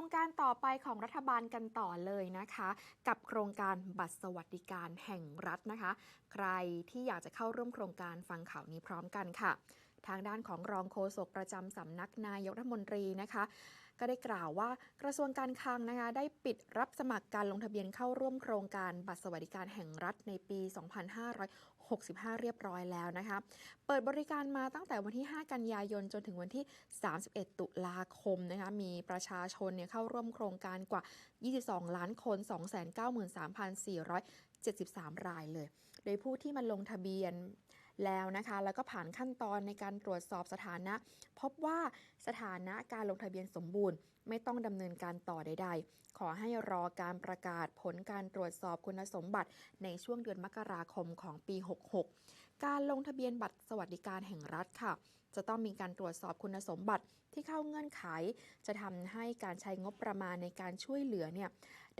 รงการต่อไปของรัฐบาลกันต่อเลยนะคะ กับโครงการบัตรสวัสดิการแห่งรัฐนะคะ ใครที่อยากจะเข้าร่วมโครงการฟังข่าวนี้พร้อมกันค่ะ ทางด้านของรองโฆษกประจำสำนักนายกรัฐมนตรีนะคะ ก็ได้กล่าวว่ากระทรวงการคลังนะคะ ได้ปิดรับสมัครการลงทะเบียนเข้าร่วมโครงการบัตรสวัสดิการแห่งรัฐในปี 2565 เรียบร้อยแล้วนะคะ เปิดบริการมาตั้งแต่วันที่ 5 กันยายนจนถึงวันที่ 31 ตุลาคมนะคะ มีประชาชนเนี่ยเข้าร่วมโครงการกว่า 22 ล้านคน 293,473 รายเลย โดยผู้ที่มาลงทะเบียน แล้วนะคะ แล้วก็ผ่านขั้นตอนในการตรวจสอบสถานะ พบว่าสถานะการลงทะเบียนสมบูรณ์ ไม่ต้องดำเนินการต่อใด ๆ ขอให้รอการประกาศผลการตรวจสอบคุณสมบัติในช่วงเดือนมกราคมของปี 66 การลงทะเบียนบัตรสวัสดิการแห่งรัฐค่ะ จะต้องมีการตรวจสอบคุณสมบัติที่เข้าเงื่อนไข จะทำให้การใช้งบประมาณในการช่วยเหลือเนี่ย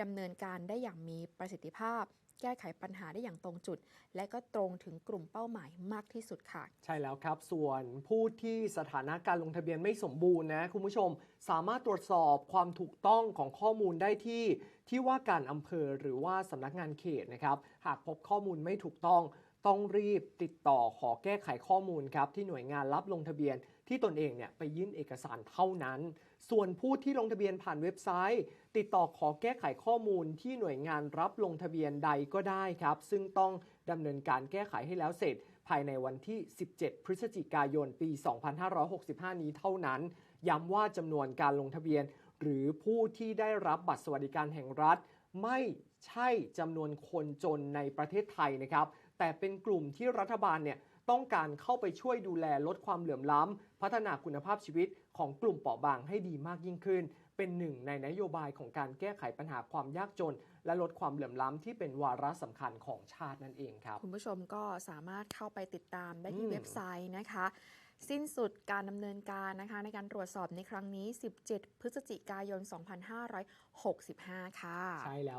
ดำเนินการได้อย่างมีประสิทธิภาพ แก้ไขปัญหาได้อย่างตรงจุด และก็ตรงถึงกลุ่มเป้าหมายมากที่สุดค่ะ ใช่แล้วครับ ส่วนผู้ที่สถานะการลงทะเบียนไม่สมบูรณ์นะคุณผู้ชม สามารถตรวจสอบความถูกต้องของข้อมูลได้ที่ที่ว่าการอำเภอหรือว่าสำนักงานเขตนะครับ หากพบข้อมูลไม่ถูกต้อง ต้องรีบติดต่อขอแก้ไขข้อมูลครับที่หน่วยงานรับลงทะเบียนที่ตนเองเนี่ยไปยื่นเอกสารเท่านั้น ส่วนผู้ที่ลงทะเบียนผ่านเว็บไซต์ ติดต่อขอแก้ไขข้อมูลที่หน่วยงานรับลงทะเบียนใดก็ได้ครับ ซึ่งต้องดำเนินการแก้ไขให้แล้วเสร็จ ภายในวันที่ 17 พฤศจิกายน ปี 2565 นี้เท่านั้น ย้ำว่าจำนวนการลงทะเบียน หรือผู้ที่ได้รับบัตรสวัสดิการแห่งรัฐ ไม่ใช่จำนวนคนจนในประเทศไทยนะครับ แต่เป็นกลุ่มที่รัฐบาลเนี่ยต้องการเข้าไปช่วยดูแลลดความเหลื่อมล้ำ พัฒนาคุณภาพชีวิตของกลุ่มเปราะบางให้ดีมากยิ่งขึ้น เป็นหนึ่งในนโยบายของการแก้ไขปัญหาความยากจน และลดความเหลื่อมล้ำที่เป็นวาระสำคัญของชาตินั่นเองครับ คุณผู้ชมก็สามารถเข้าไปติดตามได้ที่อืมเว็บไซต์นะคะสิ้นสุดการดำเนินการนะคะ ในการตรวจสอบในครั้งนี้ 17 พฤศจิกายน 2565 ค่ะ ใช่แล้ว